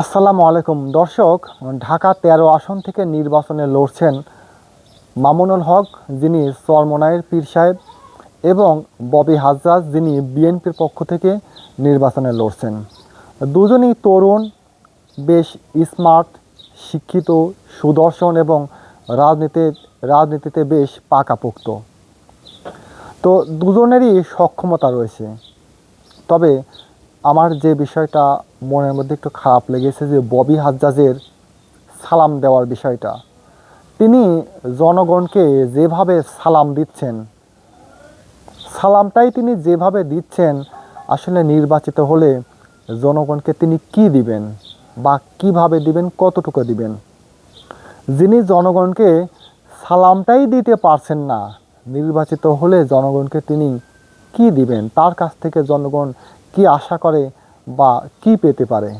আসসালামু আলাইকুম। দর্শক, ঢাকা তেরো আসন থেকে নির্বাচনে লড়ছেন মামুনুল হক, যিনি চরমনায়ের পীর সাহেব, এবং ববি হাজরাজ যিনি বিএনপির পক্ষ থেকে নির্বাচনে লড়ছেন। দুজনই তরুণ, বেশ স্মার্ট শিক্ষিত, সুদর্শন এবং রাজনীতি, রাজনীতিতে বেশ পাকাপোক্ত। তো দুজনেরই সক্ষমতা রয়েছে। তবে আমার যে বিষয়টা মনের মধ্যে একটু খারাপ লেগেছে যে ববি হাজ্জাজের সালাম দেওয়ার বিষয়টা। তিনি জনগণকে যেভাবে সালাম দিচ্ছেন, সালামটাই তিনি যেভাবে দিচ্ছেন, আসলে নির্বাচিত হলে জনগণকে তিনি কি দিবেন বা কীভাবে দিবেন, কতটুকু দিবেন? যিনি জনগণকে সালামটাই দিতে পারছেন না, নির্বাচিত হলে জনগণকে তিনি কি দিবেন? তার কাছ থেকে জনগণ কি আশা করে বা কি পেতে পারে?